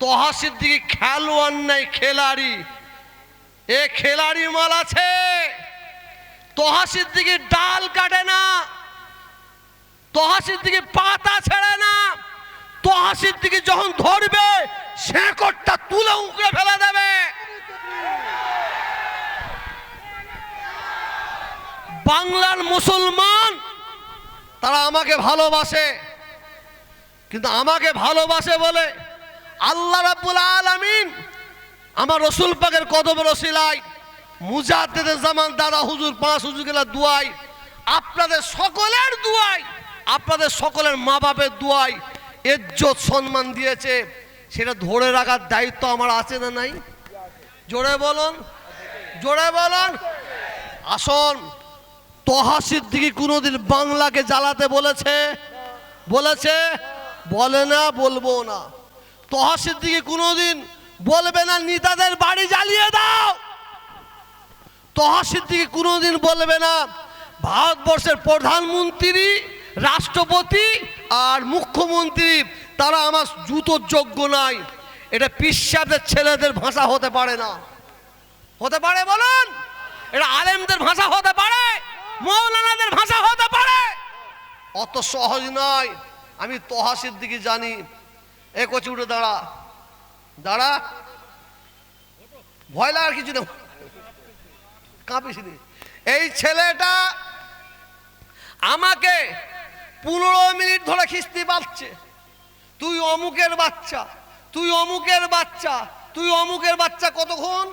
তহা সিদ্দিকি খেলোয়াড় নাই, খেলাড়ি। এ খেলাড়ি মাল আছে। তহা সিদ্দিকি ডাল কাটে না। তহা সিদ্দিকি পাতা ছেড়ে না। তহা সিদ্দিকি যখন ধরবে শেকড়টা তুলে উকড়ে ফেলে দেবে। বাংলার মুসলমান, তারা আমাকে ভালোবাসে। কিন্তু আমাকে ভালোবাসে বলে আল্লাহ রাব্বুল আলামিন আমার রসুল পাকের কদম রসিলাই মুজাদ্দেদের জামান দাদা হুজুর, পাঁচ হুজুর গেলা দুয়াই, আপনাদের সকলের দুয়াই, আপনাদের সকলের মা বাপের দুয়াই ইজ্জত সম্মান দিয়েছে। সেটা ধরে রাখার দায়িত্ব আমার আছে না নাই? জোরে বলুন জোরে বলুন। আসুন, তহা সিদ্দিকি কোনোদিন বাংলাকে জ্বালাতে বলেছে বলেছে, বলে না, বলব না। তহা সিদ্দিকি কোনোদিন বলবে না, নেতাদের বাড়ি জ্বালিয়ে দাও। তহা সিদ্দিকি কোনোদিন বলবে না, ভারতবর্ষের প্রধানমন্ত্রী, রাষ্ট্রপতি আর মুখ্যমন্ত্রী, তারা আমার জুতোর যোগ্য নাই। এটা পিসাদের ছেলেদের ভাষা হতে পারে না। হতে পারে বলুন? এটা আলেমদের ভাষা হতে পারে? মৌলানাদের ভাষা হতে পারে? অত সহজ নয়। আমি তহা সিদ্দিকি জানি। এ কচি উঠে দাঁড়া। দাঁড়া। ভয় লাগার কিছু না কাঁপিস। এই ছেলেটা আমাকে পনেরো মিনিট ধরে খিস্তি পাচ্ছে। তুই অমুকের বাচ্চা, তুই অমুকের বাচ্চা, তুই অমুকের বাচ্চা কতক্ষণ?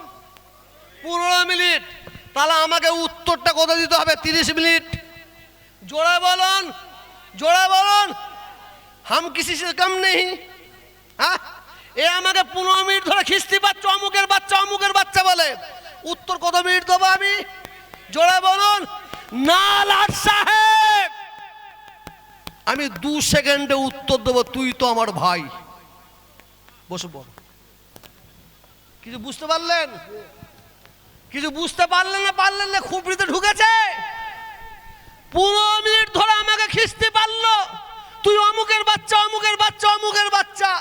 পনেরো মিনিট। তাহলে আমাকে উত্তরটা কত দিতে হবে? তিরিশ মিনিট। জোরে বলুন জোরে বলুন। হাম কিসি সে নেই? এ আমাকে পনেরো মিনিট ধরে খিস্তি পাচ্ছে, অমুকের বাচ্চা অমুকের বাচ্চা বলে। উত্তর কত মিনিট দেবো আমি? জোরে বলুন না সাহেব! আমি দু সেকেন্ডে উত্তর দেবো, তুই তো আমার ভাই। বসে বল কিছু বুঝতে পারলেন? কিছু বুঝতে পারলেন না পারলেন না খুবড়িতে ঢুকেছে? পনেরো মিনিট ধরে আমাকে খিস্তি পারল। তুই অমুকের বাচ্চা অমুকের বাচ্চা অমুকের বাচ্চা।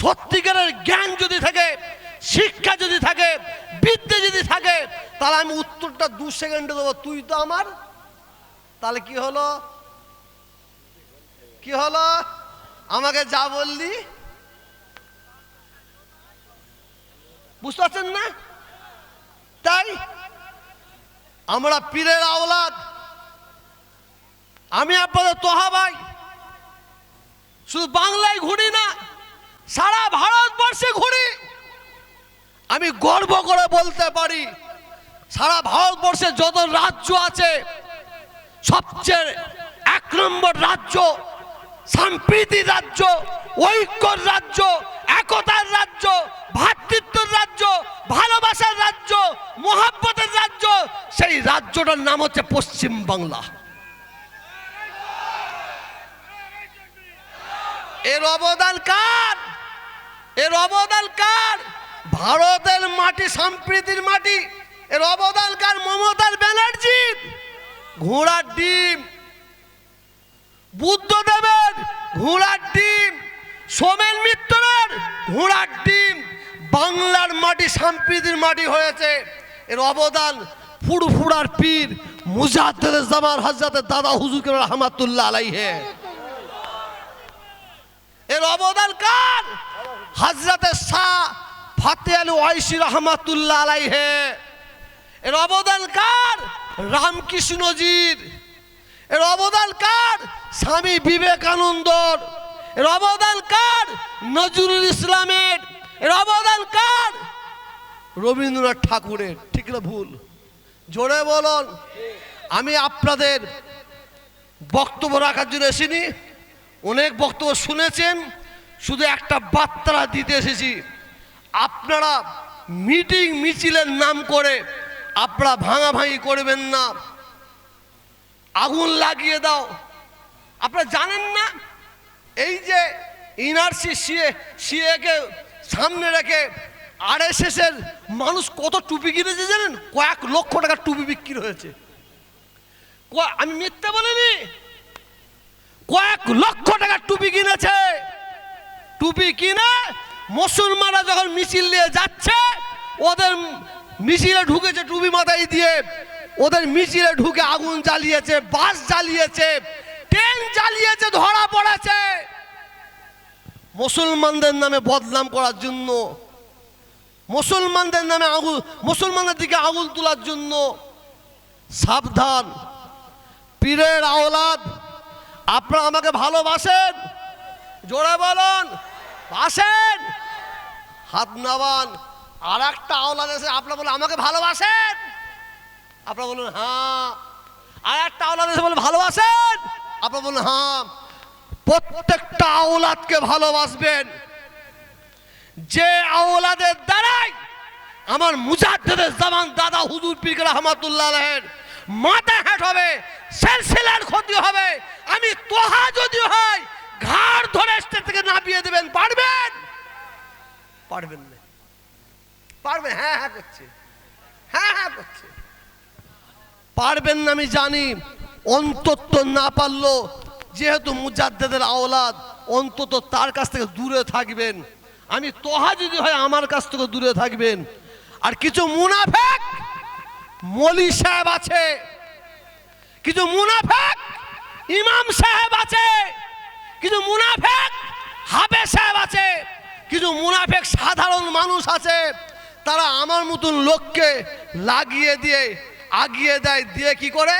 সত্যিকারের জ্ঞান যদি থাকে, শিক্ষা যদি থাকে, বিদ্যে যদি থাকে, তাহলে আমি উত্তরটা দু সেকেন্ডে দেবো। তুই তো আমার। তাহলে কি হলো? কি হলো? আমাকে যা বললি। বুঝতে পারছেন না? তাই আমরা পীরের আওলাদ। আমি আপনাদের তোহা ভাই। শুধু বাংলায় ঘুরি না সারা ভারতবর্ষে ঘুরি। আমি গর্ব করে বলতে পারি, সারা ভারতবর্ষে যত রাজ্য আছে, সবচেয়ে এক নম্বর রাজ্য সম্প্রীতির রাজ্য ঐক্যর রাজ্য, একতার রাজ্য ভ্রাতৃত্বের রাজ্য, ভালোবাসার রাজ্য, মোহাব্বতের রাজ্য, সেই রাজ্যটার নাম হচ্ছে পশ্চিম বাংলা এর অবদান কার? এর অবদান কার? ভারতের মাটি, সম্প্রীতির মাটি। এর অবদান কার? মমতার ব্যানার্জি ঘোড়ার ডিম। বুদ্ধদেবের ঘোড়ার ডিম। সোমেন মিত্রের ঘোড়ার ডিম। বাংলার মাটি, সম্প্রীতির মাটি হয়েছে। এর অবদান ফুরফুরার পীর মুজাদ্দের জামান হজরতের দাদা হুজুর রহমাতুল্লাহ আলাইহে। এর অবদান কার? হজরতে শাহ ফাতে আলী ওয়াইসি রহমাতুল্লাহ আলাইহে। এর অবদান কার? রামকৃষ্ণজির এর অবদান কার? স্বামী বিবেকানন্দর। এর অবদান কার? নজরুল ইসলামের। এর অবদান কার? রবীন্দ্রনাথ ঠাকুরের। ঠিক না ভুল? জোরে বলুন। আমি আপনাদের বক্তব্য রাখার জন্য এসিনি অনেক বক্তব্য শুনেছেন। শুধু একটা বার্তা দিতে এসেছি। আপনারা মিটিং মিছিলের নাম করে আপনারা ভাঙাভাঙি করবেন না। আগুন লাগিয়ে দাও। আপনারা জানেন না? এই যে ইনারসি সিএ সিএকে সামনে রেখে আরএসএস এর মানুষ কত টুপি কিনেছে জানেন? কয়েক লক্ষ টাকার টুপি বিক্রি হয়েছে। আমি মিথ্যে বলিনি? কয়েক লক্ষ টাকার টুপি কিনেছে। টুপি কিনে মুসলমানরা যখন মিছিল নিয়ে যাচ্ছে, ওদের মিছিলে ঢুকেছে টুপি মাথায় দিয়ে। ওদের মিছিলে ঢুকে আগুন জ্বালিয়েছে, বাস জ্বালিয়েছে, ট্রেন জ্বালিয়েছে, ধরা পড়েছে। মুসলমানদের নামে বদনাম করার জন্য, মুসলমানদের নামে আগুন, মুসলমানদের দিকে আগুন তোলার জন্য সাবধান। পীরের আওলাদ, আপনারা আমাকে ভালোবাসেন? জোরে বলুন। বাসেন। হাত নাবান আর একটা আওলাদ এসে আপনারা বলুন, আমাকে ভালোবাসেন? আপনারা বলুন হ্যাঁ। আর একটা আওলাদ এসে বলে ভালোবাসেন? আপনারা বলুন হ্যাঁ। প্রত্যেকটা আওলাদকে ভালোবাসবেন। যে আওলাদের দ্বারাই আমার মুজাদ্দেদের জামান দাদা হুজুর পীর রহমাতুল্লাহ আলাইহির মাথা হ্যাট হবে, সেলসিলার ক্ষতি হবে। আমি তোহা যদি হয় ঘাড় ধরে স্টেজ থেকে নামিয়ে দেবেন, পারবেন? পারবেন না। পারবেন হ্যাঁ হ্যাঁ করছে। হ্যাঁ হ্যাঁ করছে। পারবেন না, আমি জানি। অন্তত না পারল, যেহেতু মুজাদ্দেদের আওলাদ, অন্তত তার কাছ থেকে দূরে থাকবেন। আমি তোহা যদি হয় আমার কাছ থেকে দূরে থাকবেন। আর কিছু মুনাফেক মলি সাহেব আছে। কিছু মুনাফেক ইমাম সাহেব আছে। কিছু মুনাফেক হাবে সাহেব আছে কিছু মুনাফেক সাধারণ মানুষ আছে। তারা আমার মতন লোককে লাগিয়ে দিয়ে, আগিয়ে দেয়, দিয়ে কি করে?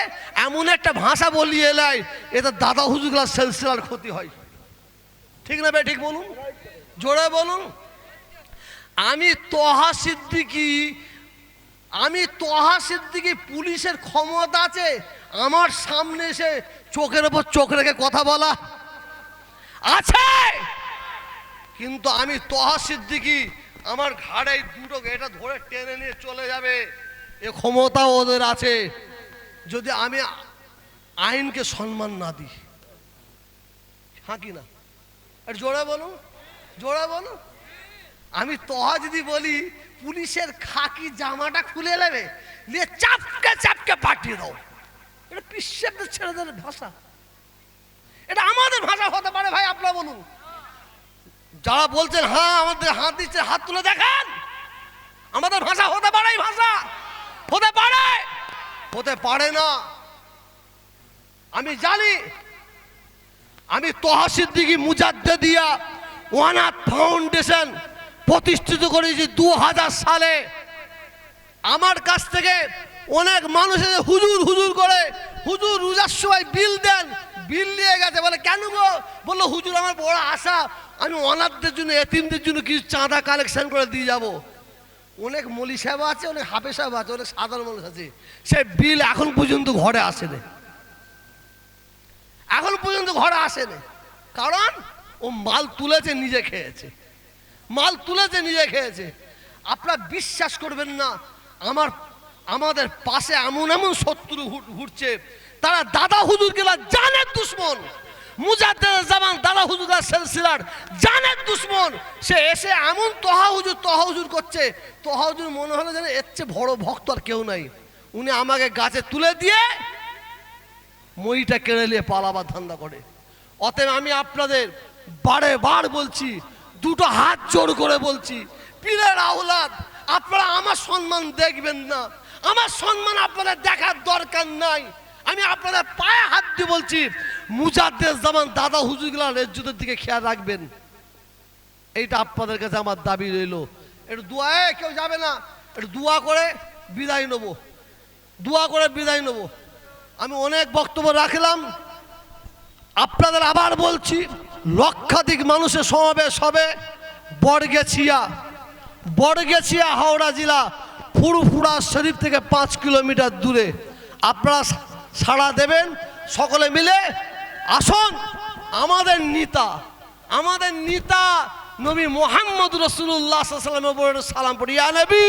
এমন একটা ভাষা বলিয়ে নেয়, এতে দাদা হুজুগুলার সেলসিলার ক্ষতি হয়। ঠিক না ভাই ঠিক বলুন? জোরে বলুন? আমি তোহা সিদ্দিকি, আমি তোহা সিদ্দিকি পুলিশের ক্ষমতা আছে, আমার সামনে এসে চোখের ওপর চোখ রেখে কথা বলা। আছে। কিন্তু আমি তোহা সিদ্দিকি, আমার ঘাড়ে দুটো এটা ধরে টেনে নিয়ে চলে যাবে। এ ক্ষমতা ওদের আছে। যদি আমি আইনকে সম্মান না দিই হ্যাঁ কি না? আর জোড়া বলুন জোড়া বলুন। আমি তোহা যদি বলি, পুলিশের খাকি জামাটা খুলে নেবে, নিয়ে চাপকে চাপকে পাঠিয়ে দাও। এটা বিশ্বের ছেলেদের ভাষা। এটা আমাদের ভাষা হতে পারে ভাই, আপনারা বলুন। যারা বলছেন হ্যাঁ আমাদের হাত দিচ্ছে, হাত তুলে দেখেন। আমাদের ভাষা হতে পারে ভাষা। হতে পারে। হতে পারে না। আমি জানি, আমি তোহা মুজাদ্দে দিয়া ওয়ানাথ ফাউন্ডেশন প্রতিষ্ঠিত করেছি দু হাজার সালে। আমার কাছ থেকে অনেক মানুষ হুজুর হুজুর করে, হুজুর রোজার সময় বিল দেন বিল নিয়ে গেছে, বলে, কেন গো? বলল, হুজুর, আমার বড় আশা, আমি অনাথদের জন্য, এতিমদের জন্য কিছু চাঁদা কালেকশন করে দিয়ে যাব। অনেক মলি সাহেব আছে, অনেক হাফে সাহেব আছে, অনেক সাধারণ মানুষ আছে। সে বিল এখন পর্যন্ত ঘরে আসেনি। এখন পর্যন্ত ঘরে আসেনি। কারণ, ও মাল তুলেছে, নিজে খেয়েছে। মাল তুলেছে, নিজে খেয়েছে। আপনারা বিশ্বাস করবেন না, আমার, আমাদের পাশে এমন এমন শত্রু ঘুর- ঘুরছে তারা দাদা হুজুর গেলা জানের দুশ্মন। মুজাদ্দের জামান দাদা হুজুর সিলসিলার জানের দুশ্মন। সে এসে এমন তহা হুজুর তহা হুজুর করছে। তহা হুজুর মনে হলো যেন এর চেয়ে বড় ভক্ত আর কেউ নাই। উনি আমাকে গাছে তুলে দিয়ে মইটা কেড়ে নিয়ে পালাবার ধান্দা করে। অতএব আমি আপনাদের বারে বার বলছি, দুটো হাত জোর করে বলছি, পীরের আওলাদ, আপনারা আমার সম্মান দেখবেন না। আমার সম্মান আপনাদের দেখার দরকার নাই। আমি আপনাদের পায়ে হাত দিয়ে বলছি মুজাদ্দের জামান দাদা হুজুরগুলা রেজ্জুদের দিকে খেয়াল রাখবেন। এইটা আপনাদের কাছে আমার দাবি রইল। একটু দোয়ায় কেউ যাবে না। একটু দোয়া করে বিদায় নেব। দোয়া করে বিদায় নেব। আমি অনেক বক্তব্য রাখলাম। আপনাদের আবার বলছি, লক্ষাধিক মানুষের সমাবেশ হবে বড়গেছিয়া বড়গেছিয়া হাওড়া জেলা, ফুরফুরা শরীফ থেকে পাঁচ কিলোমিটার দূরে। আপনারা সাড়া দেবেন, সকলে মিলে আসুন। আমাদের নেতা আমাদের নেতা নবী মোহাম্মদ রসুল্লাহ সাল্লামের উপর সালাম পড়ি, ইয়া নবী।